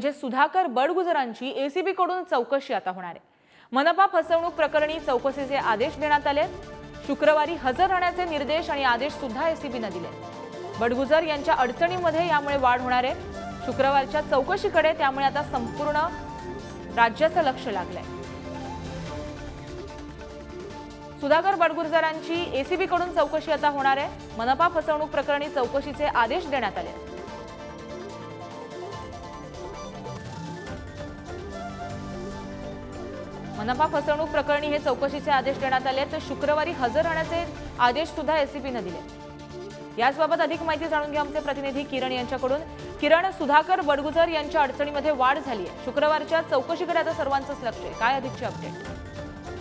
म्हणजे सुधाकर बडगुजरांची एसीबी कडून चौकशी आता होणार आहे. मनपा फसवणूक प्रकरणी चौकशीचे आदेश देण्यात आले शुक्रवारी हजर राहण्याचे निर्देश आणि आदेश सुद्धा एसीबीनं दिले बडगुजर यांच्या अडचणीमध्ये यामुळे वाढ होणार आहे. शुक्रवारच्या चौकशीकडे त्यामुळे आता संपूर्ण राज्याचं लक्ष लागलंय. सुधाकर बडगुजरांची एसीबी कडून चौकशी आता होणार आहे. मनपा फसवणूक प्रकरणी चौकशीचे आदेश देण्यात आले मनपा फसवणूक प्रकरणी हे चौकशीचे आदेश देण्यात आले तर शुक्रवारी हजर राहण्याचे आदेश सुद्धा एसीबीनं दिले. याचबाबत अधिक माहिती जाणून घ्या आमचे प्रतिनिधी किरण यांच्याकडून. किरण सुधाकर बडगुजर यांच्या अडचणीमध्ये वाढ झाली आहे. शुक्रवारच्या चौकशीकडे आता सर्वांचंच लक्ष आहे. काय अधिकचे अपडेट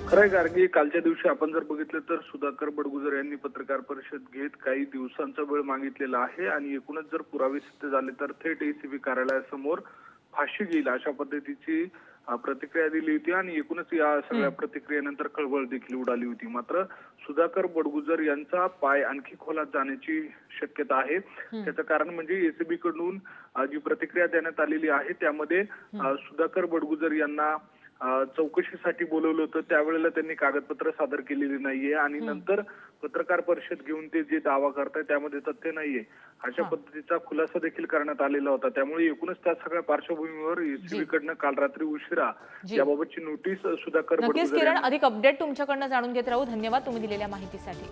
खरंय गार्गी कालच्या दिवशी आपण जर बघितलं तर सुधाकर बडगुजर यांनी पत्रकार परिषद घेत काही दिवसांचा वेळ मागितलेला आहे आणि एकूणच जर पुरावे सिद्ध झाले तर थेट एसीबी कार्यालयासमोर फाशी घेईल अशा पद्धतीची प्रतिक्रिया दिली होती आणि एकूणच या सगळ्या प्रतिक्रियेनंतर कळवळ देखील उडाली होती. मात्र सुधाकर बडगुजर यांचा पाय आणखी खोलात जाण्याची शक्यता आहे. त्याचं कारण म्हणजे एसीबी कडून जी प्रतिक्रिया देण्यात आलेली आहे त्यामध्ये सुधाकर बडगुजर यांना चौकशीसाठी बोलवलं होतं. त्यावेळेला त्यांनी कागदपत्र सादर केलेली नाहीये आणि नंतर पत्रकार परिषद घेऊन ते जे दावा करताय त्यामध्ये तथ्य नाहीये. अशा पद्धतीचा खुलासा देखील करण्यात आलेला होता. त्यामुळे एकूणच त्या सगळ्या पार्श्वभूमीवर कडनं काल रात्री उशिरा. याबाबतची नोटीस सुधाकर नक्कीच किरण यांना अधिक अपडेट तुमच्याकडनं जाणून घेत राहू. धन्यवाद तुम्ही दिलेल्या माहितीसाठी.